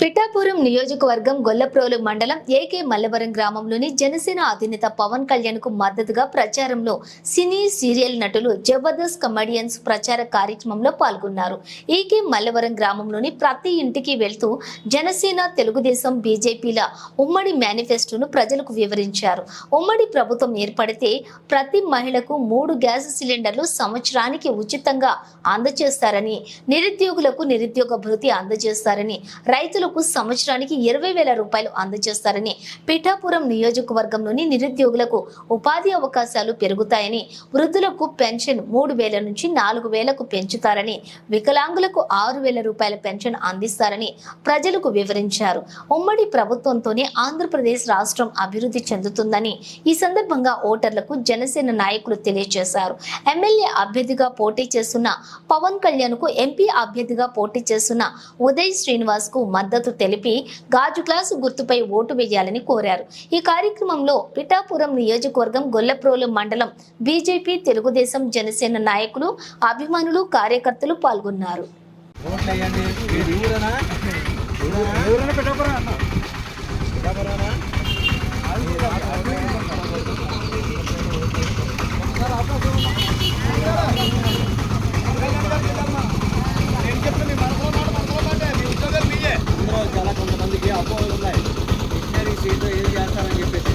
పిఠాపురం నియోజకవర్గం గొల్లప్రోలు మండలం ఏకే మల్లవరం గ్రామంలోని జనసేన అధినేత పవన్ కళ్యాణ్కు మద్దతుగా ప్రచారంలో సినీ సీరియల్ నటులు జబర్దస్త్ కమెడియన్స్ ప్రచార కార్యక్రమంలో పాల్గొన్నారు. ఏకే మల్లవరం గ్రామంలోని ప్రతి ఇంటికి వెళ్తూ జనసేన తెలుగుదేశం బీజేపీల ఉమ్మడి మేనిఫెస్టోను ప్రజలకు వివరించారు. ఉమ్మడి ప్రభుత్వం ఏర్పడితే ప్రతి మహిళకు మూడు గ్యాస్ సిలిండర్లు సంవత్సరానికి ఉచితంగా అందజేస్తారని నిరుద్యోగులకు నిరుద్యోగ భృతి అందజేస్తారని రైతులకు సంవత్సరానికి ఇరవై వేల రూపాయలు అందజేస్తారని పిఠాపురం నియోజకవర్గంలోని నిరుద్యోగులకు ఉపాధి అవకాశాలు పెరుగుతాయని వృద్ధులకు పెన్షన్ మూడు వేల నుంచి నాలుగు వేలకు పెంచుతారని వికలాంగులకు ఆరు వేల రూపాయల పెన్షన్ అందిస్తారని ప్రజలకు వివరించారు. ఉమ్మడి ప్రభుత్వంతోనే ఆంధ్రప్రదేశ్ రాష్ట్రం అభివృద్ధి చెందుతుందని ఈ సందర్భంగా ఓటర్లకు జనసేన నాయకులు తెలియజేశారు. ఎమ్మెల్యే అభ్యర్థిగా పోటీ చేస్తున్న పవన్ కళ్యాణ్కు ఎంపీ అభ్యర్థిగా పోటీ చేస్తున్న ఉదయ్ శ్రీనివాస్కు మద్దతు తెలిపి గాజు గ్లాసు గుర్తుపై ఓటు వేయాలని కోరారు. ఈ కార్యక్రమంలో పిఠాపురం నియోజకవర్గం గొల్లప్రోలు మండలం బీజేపీ తెలుగుదేశం జనసేన నాయకులు అభిమానులు కార్యకర్తలు పాల్గొన్నారు. ఏం చేస్తానని చెప్పేసి